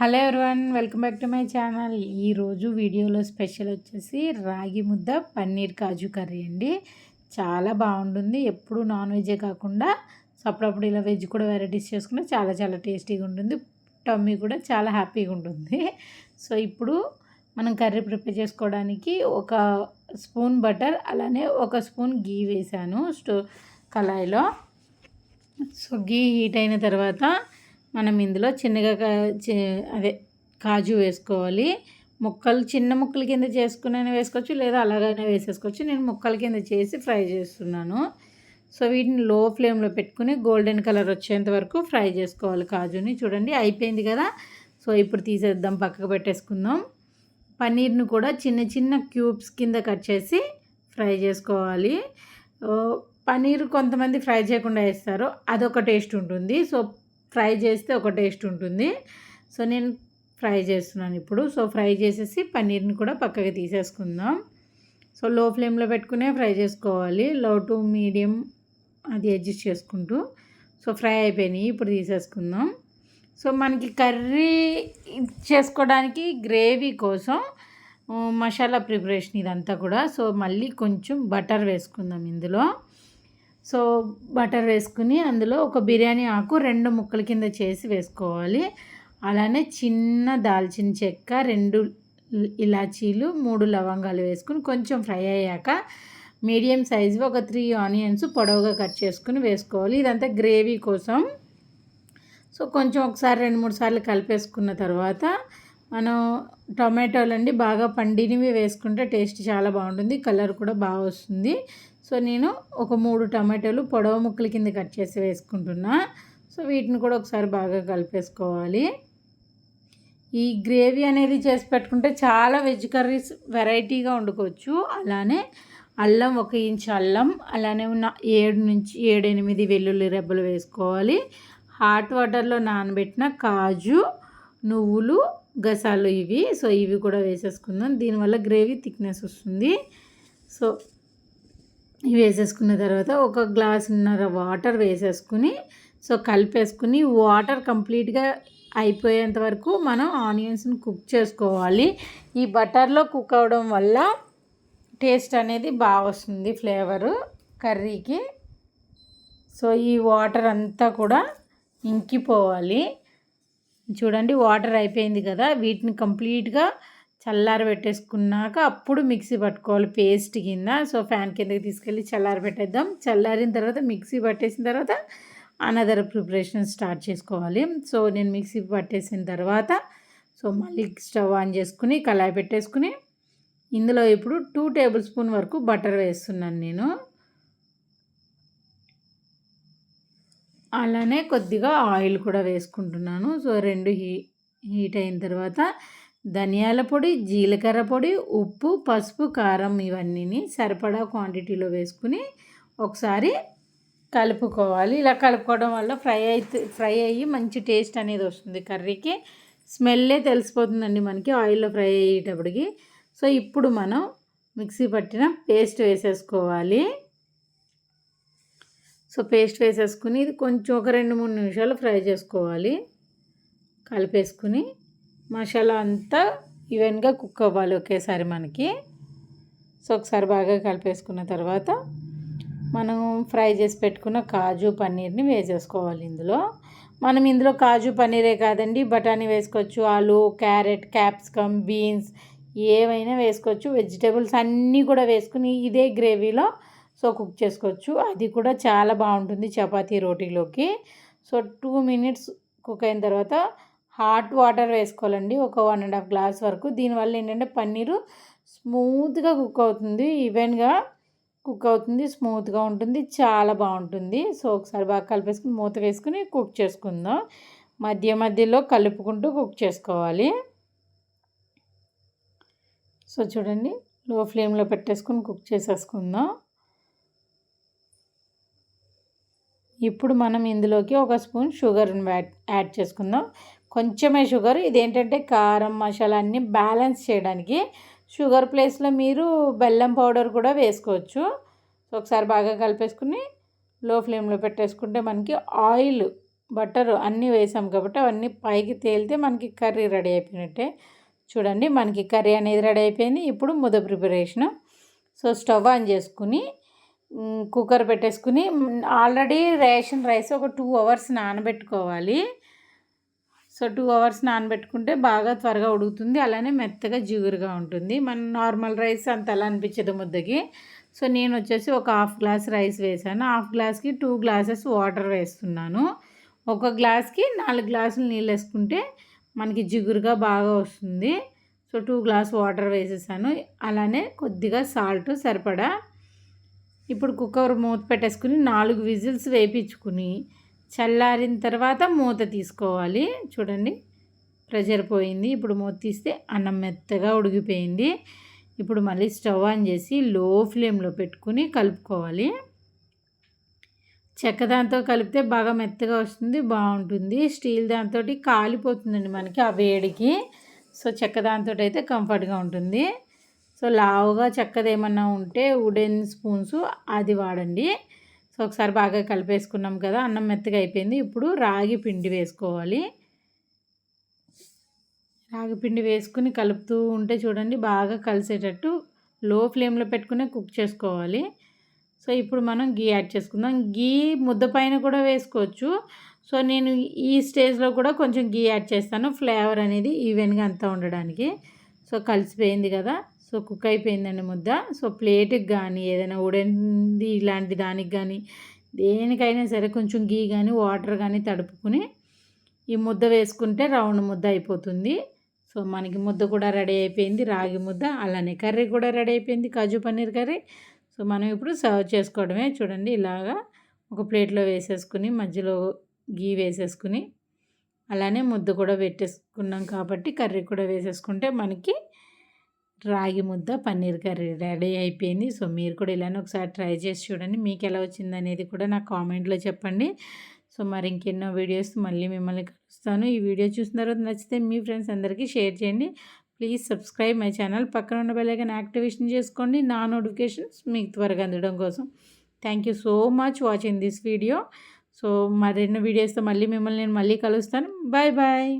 Hello everyone welcome back to my channel. ఈరోజు వీడియోలో special వచ్చేసి రాగి ముద్ద పన్నీర్ కాజు కర్రీ అండి. చాలా బాగుంటుంది. ఎప్పుడు నాన్ వెజే కాకుండా అప్పుడప్పుడు ఇలా వెజ్ కూడా వెరైటీస్ చేసుకుంటే చాలా చాలా టేస్టీగా ఉంటుంది. టమ్మీ కూడా చాలా హ్యాపీగా ఉంటుంది. సో ఇప్పుడు మనం కర్రీ ప్రిపేర్ చేసుకోవడానికి ఒక స్పూన్ బటర్ అలానే ఒక స్పూన్ గీ వేసాను స్టో కళాయిలో. సో గీ హీట్ అయిన తర్వాత మనం ఇందులో చిన్నగా అదే కాజు వేసుకోవాలి. ముక్కలు చిన్న ముక్కల కింద చేసుకునే వేసుకోవచ్చు లేదా అలాగైనా వేసేసుకోవచ్చు. నేను ముక్కల కింద చేసి ఫ్రై చేస్తున్నాను. సో వీటిని లో ఫ్లేమ్లో పెట్టుకుని గోల్డెన్ కలర్ వచ్చేంత వరకు ఫ్రై చేసుకోవాలి కాజుని. చూడండి అయిపోయింది కదా? సో ఇప్పుడు తీసేద్దాం పక్కకు పెట్టేసుకుందాం. పన్నీర్ను కూడా చిన్న చిన్న క్యూబ్స్ కింద కట్ చేసి ఫ్రై చేసుకోవాలి. పన్నీర్ కొంతమంది ఫ్రై చేయకుండా వేస్తారు. అదొక టేస్ట్ ఉంటుంది. సో ఫ్రై చేస్తే ఒక టేస్ట్ ఉంటుంది. సో నేను ఫ్రై చేస్తున్నాను ఇప్పుడు. సో ఫ్రై చేసేసి పన్నీర్ని కూడా పక్కకి తీసేసుకుందాం. సో లో ఫ్లేమ్లో పెట్టుకునే ఫ్రై చేసుకోవాలి. లో టు మీడియం అది అడ్జస్ట్ చేసుకుంటూ. సో ఫ్రై అయిపోయినాయి. ఇప్పుడు తీసేసుకుందాం. సో మనకి కర్రీ చేసుకోవడానికి గ్రేవీ కోసం మసాలా ప్రిపరేషన్ ఇదంతా కూడా. సో మళ్ళీ కొంచెం బటర్ వేసుకుందాం ఇందులో. సో బటర్ వేసుకుని అందులో ఒక బిర్యానీ ఆకు రెండు ముక్కల కింద చేసి వేసుకోవాలి. అలానే చిన్న దాల్చిన చెక్క రెండు ఇలాచీలు మూడు లవంగాలు వేసుకుని కొంచెం ఫ్రై అయ్యాక మీడియం సైజు ఒక త్రీ ఆనియన్స్ పొడవుగా కట్ చేసుకుని వేసుకోవాలి. ఇదంతా గ్రేవీ కోసం. సో కొంచెం ఒకసారి రెండు మూడు సార్లు కలిపేసుకున్న తర్వాత మనం టొమాటోలు అండి బాగా పండినవి వేసుకుంటే టేస్ట్ చాలా బాగుంటుంది కలర్ కూడా బాగా వస్తుంది. సో నేను ఒక మూడు టమాటాలు పొడవ ముక్కల కింద కట్ చేసి వేసుకుంటున్నా. సో వీటిని కూడా ఒకసారి బాగా కలిపేసుకోవాలి. ఈ గ్రేవీ అనేది చేసి పెట్టుకుంటే చాలా వెజ్ కర్రీస్ వెరైటీగా వండుకోవచ్చు. అలానే అల్లం ఒక ఇంచ్ అల్లం అలానే ఉన్న ఏడు నుంచి ఏడు ఎనిమిది వెల్లుల్లి రెబ్బలు వేసుకోవాలి. హాట్ వాటర్లో నానబెట్టిన కాజు నువ్వులు గసాలు ఇవి. సో ఇవి కూడా వేసేసుకుందాం. దీనివల్ల గ్రేవీ థిక్నెస్ వస్తుంది. సో ఇవి వేసేసుకున్న తర్వాత ఒక గ్లాసున్నర వాటర్ వేసేసుకుని సో కలిపేసుకుని వాటర్ కంప్లీట్గా అయిపోయేంత వరకు మనం ఆనియన్స్ని కుక్ చేసుకోవాలి. ఈ బటర్లో కుక్ అవడం వల్ల టేస్ట్ అనేది బాగా వస్తుంది ఫ్లేవరు కర్రీకి. సో ఈ వాటర్ అంతా కూడా ఇంకిపోవాలి. చూడండి వాటర్ అయిపోయింది కదా వీటిని కంప్లీట్గా చల్లారి పెట్టేసుకున్నాక అప్పుడు మిక్సీ పట్టుకోవాలి పేస్ట్ కింద. సో ఫ్యాన్ కిందకి తీసుకెళ్ళి చల్లారి పెట్టేద్దాం. చల్లారిన తర్వాత మిక్సీ పట్టేసిన తర్వాత అనదర్ ప్రిపరేషన్ స్టార్ట్ చేసుకోవాలి. సో నేను మిక్సీ పట్టేసిన తర్వాత సో మళ్ళీ స్టవ్ ఆన్ చేసుకుని కళాయి పెట్టేసుకుని ఇందులో ఇప్పుడు టూ టేబుల్ స్పూన్ వరకు బటర్ వేస్తున్నాను నేను. అలానే కొద్దిగా ఆయిల్ కూడా వేసుకుంటున్నాను. సో రెండు హీ హీట్ అయిన తర్వాత ధనియాల పొడి జీలకర్ర పొడి ఉప్పు పసుపు కారం ఇవన్నీ సరిపడా క్వాంటిటీలో వేసుకుని ఒకసారి కలుపుకోవాలి. ఇలా కలుపుకోవడం వల్ల ఫ్రై అయితే ఫ్రై అయ్యి మంచి టేస్ట్ అనేది వస్తుంది కర్రీకి. స్మెల్లే తెలిసిపోతుందండి మనకి ఆయిల్లో ఫ్రై అయ్యేటప్పటికి. సో ఇప్పుడు మనం మిక్సీ పట్టిన పేస్ట్ వేసేసుకోవాలి. సో పేస్ట్ వేసేసుకుని ఇది కొంచెం ఒక రెండు మూడు నిమిషాలు ఫ్రై చేసుకోవాలి. కలిపేసుకుని మసాలా అంతా ఈవెన్గా కుక్ అవ్వాలి ఒకేసారి మనకి. సో ఒకసారి బాగా కలిపేసుకున్న తర్వాత మనం ఫ్రై చేసి పెట్టుకున్న కాజు పన్నీర్ని వేసేసుకోవాలి ఇందులో. మనం ఇందులో కాజు పన్నీరే కాదండి బఠానీ వేసుకోవచ్చు ఆలు క్యారెట్ క్యాప్సికమ్ బీన్స్ ఏవైనా వేసుకోవచ్చు. వెజిటేబుల్స్ అన్నీ కూడా వేసుకుని ఇదే గ్రేవీలో సో కుక్ చేసుకోవచ్చు. అది కూడా చాలా బాగుంటుంది చపాతీ రోటీలోకి. సో టూ మినిట్స్ కుక్ అయిన తర్వాత హాట్ వాటర్ వేసుకోవాలండి. ఒక వన్ అండ్ హాఫ్ గ్లాస్ వరకు. దీనివల్ల ఏంటంటే పన్నీరు స్మూత్గా కుక్ అవుతుంది. ఈవెన్గా కుక్ అవుతుంది స్మూత్గా ఉంటుంది చాలా బాగుంటుంది. సో ఒకసారి బాగా కలిపేసుకుని మూత వేసుకుని కుక్ చేసుకుందాం. మధ్య మధ్యలో కలుపుకుంటూ కుక్ చేసుకోవాలి. సో చూడండి లో ఫ్లేమ్లో పెట్టేసుకుని కుక్ చేసేసుకుందాం. ఇప్పుడు మనం ఇందులోకి ఒక స్పూన్ షుగర్ని యాడ్ చేసుకుందాం. కొంచెమే షుగర్ ఇదేంటంటే కారం మసాలా అన్నీ బ్యాలెన్స్ చేయడానికి షుగర్ ప్లేస్లో మీరు బెల్లం పౌడర్ కూడా వేసుకోవచ్చు. సో ఒకసారి బాగా కలిపేసుకుని లో ఫ్లేమ్లో పెట్టేసుకుంటే మనకి ఆయిల్ బటర్ అన్నీ వేసాం కాబట్టి అవన్నీ పైకి తేలితే మనకి కర్రీ రెడీ అయిపోయినట్టే. చూడండి మనకి కర్రీ అనేది రెడీ అయిపోయింది. ఇప్పుడు ముద ప్రిపరేషన్ సో స్టవ్ ఆన్ చేసుకుని కుక్కర్ పెట్టేసుకుని ఆల్రెడీ రేషన్ రైస్ ఒక టూ అవర్స్ నానబెట్టుకోవాలి. సో టూ అవర్స్ నానబెట్టుకుంటే బాగా త్వరగా ఉడుకుతుంది. అలానే మెత్తగా జిగురుగా ఉంటుంది. మన నార్మల్ రైస్ అంత అలా అనిపించదు ముద్దకి. సో నేను వచ్చేసి ఒక హాఫ్ గ్లాస్ రైస్ వేసాను. హాఫ్ గ్లాస్కి టూ గ్లాసెస్ వాటర్ వేస్తున్నాను. ఒక గ్లాస్కి నాలుగు గ్లాసులు నీళ్ళు వేసుకుంటే మనకి జిగురుగా బాగా వస్తుంది. సో టూ గ్లాస్ వాటర్ వేసేసాను. అలానే కొద్దిగా సాల్ట్ సరిపడా. ఇప్పుడు కుక్కర్ మూత పెట్టేసుకుని నాలుగు విజిల్స్ వేయించుకుని చల్లారిన తర్వాత మూత తీసుకోవాలి. చూడండి ప్రెషర్ పోయింది. ఇప్పుడు మూత తీస్తే అన్నం మెత్తగా ఉడికిపోయింది. ఇప్పుడు మళ్ళీ స్టవ్ ఆన్ చేసి లో ఫ్లేమ్లో పెట్టుకుని కలుపుకోవాలి. చెక్క దాంతో కలిపితే బాగా మెత్తగా వస్తుంది బాగుంటుంది. స్టీల్ దాంతో కాలిపోతుందండి మనకి ఆ వేడికి. సో చెక్క దాంతో అయితే కంఫర్ట్గా ఉంటుంది. సో లావుగా చెక్కది ఏమన్నా ఉంటే వుడెన్ స్పూన్స్ అది వాడండి. సో ఒకసారి బాగా కలిపేసుకున్నాం కదా అన్నం మెత్తగా అయిపోయింది. ఇప్పుడు రాగి పిండి వేసుకోవాలి. రాగి పిండి వేసుకుని కలుపుతూ ఉంటే చూడండి బాగా కలిసేటట్టు లో ఫ్లేమ్లో పెట్టుకునే కుక్ చేసుకోవాలి. సో ఇప్పుడు మనం గీ యాడ్ చేసుకుందాం. గీ ముద్ద పైన కూడా వేసుకోవచ్చు. సో నేను ఈ స్టేజ్లో కూడా కొంచెం గీ యాడ్ చేస్తాను. ఫ్లేవర్ అనేది ఈవెన్గా అంతా ఉండడానికి. సో కలిసిపోయింది కదా. సో కుక్ అయిపోయిందండి ముద్ద. సో ప్లేట్కి కానీ ఏదైనా ఉడంది ఇలాంటి దానికి కానీ దేనికైనా సరే కొంచెం గీ కానీ వాటర్ కానీ తడుపుకుని ఈ ముద్ద వేసుకుంటే రౌండ్ ముద్ద అయిపోతుంది. సో మనకి ముద్ద కూడా రెడీ అయిపోయింది రాగి ముద్ద అలానే కర్రీ కూడా రెడీ అయిపోయింది కాజు పన్నీర్ కర్రీ. సో మనం ఇప్పుడు సర్వ్ చేసుకోవడమే. చూడండి ఇలాగా ఒక ప్లేట్లో వేసేసుకుని మధ్యలో గీ వేసేసుకుని అలానే ముద్ద కూడా పెట్టేసుకున్నాం కాబట్టి కర్రీ కూడా వేసేసుకుంటే మనకి రాగి ముద్ద పన్నీర్ కర్రీ రెడీ అయిపోయింది. సో మీరు కూడా ఇలానే ఒకసారి ట్రై చేసి చూడండి. మీకు ఎలా వచ్చింది అనేది కూడా నాకు కామెంట్లో చెప్పండి. సో మరి ఇంకెన్నో వీడియోస్ మళ్ళీ మిమ్మల్ని కలుస్తాను. ఈ వీడియో చూసిన తర్వాత నచ్చితే మీ ఫ్రెండ్స్ అందరికీ షేర్ చేయండి. Please subscribe my channel. పక్కన ఉన్న బెల్లైకన్ యాక్టివేషన్ చేసుకోండి. నా నోటిఫికేషన్స్ మీకు త్వరగా అందడం కోసం. Thank you so much watching this video so మరెన్నో వీడియోస్తో మళ్ళీ మిమ్మల్ని నేను మళ్ళీ కలుస్తాను. Bye bye